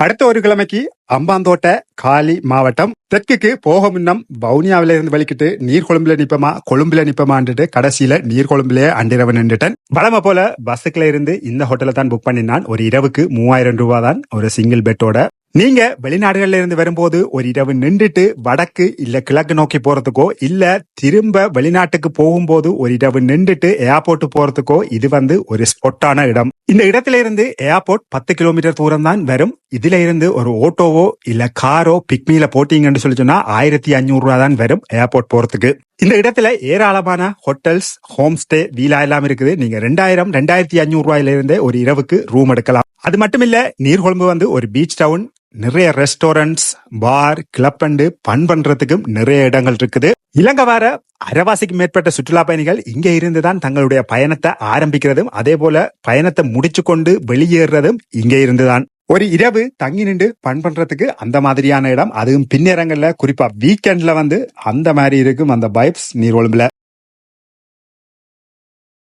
அடுத்த ஒரு கிழமைக்கு அம்பாந்தோட்ட காலி மாவட்டம் தெற்குக்கு போக முன்னம் வவுனியாவில இருந்து வலிக்கிட்டு நீர்கொழும்புல நிப்பமா கொழும்புல நிப்பமான்ட்டு கடைசியில நீர்கொழும்புலயே அண்டிரவன் நின்றுட்டேன். வளமை போல பஸ்ஸுக்குல இருந்து இந்த ஹோட்டல தான் புக் பண்ணினான். ஒரு இரவுக்கு மூவாயிரம் ரூபாய் தான் ஒரு சிங்கிள் பெட்டோட நீங்க வெளிநாடுகள்ல இருந்து வரும்போது ஒரு இரவு நின்றுட்டு வடக்கு இல்ல கிழக்கு நோக்கி போறதுக்கோ இல்ல திரும்ப வெளிநாட்டுக்கு போகும்போது ஒரு இரவு நின்றுட்டு ஏர்போர்ட் போறதுக்கோ இது வந்து ஒரு ஸ்பொட்டான இடம். இந்த இடத்திலிருந்து ஏர்போர்ட் பத்து கிலோமீட்டர் தூரம் தான் வரும். இதுல இருந்து ஒரு ஓட்டோவோ இல்ல காரோ பிக்மியில போட்டீங்கன்னு சொல்லி சொன்னா ஆயிரத்தி அஞ்சூறு ரூபா தான் வரும் ஏர்போர்ட் போறதுக்கு. இந்த இடத்துல ஏராளமான ஹோட்டல்ஸ் ஹோம் ஸ்டே வீலா எல்லாம் இருக்குது. நீங்க ரெண்டாயிரம் ரெண்டாயிரத்தி அஞ்சூறு ரூபாயில இருந்தே ஒரு இரவுக்கு ரூம் எடுக்கலாம். அது மட்டும் இல்ல நீர்கொழும்பு வந்து ஒரு பீச் டவுன் நிறைய restaurants bar club and fun பண்றதுக்கும் நிறைய இடங்கள் இருக்குது. இலங்கை வார அரைவாசிக்கு மேற்பட்ட சுற்றுலா பயணிகள் இங்க இருந்துதான் தங்களுடைய பயணத்தை ஆரம்பிக்கிறதும் அதே போல பயணத்தை முடிச்சு கொண்டு வெளியேறதும் இங்க இருந்துதான். ஒரு இரவு தங்கி நின்று பன் பண்றதுக்கு அந்த மாதிரியான இடம் அதுவும் பின்னரங்கள்ல குறிப்பா வீக்கெண்ட்ல வந்து அந்த மாதிரி இருக்கும் அந்த பைப்ஸ் நீர் ஒழும்புல.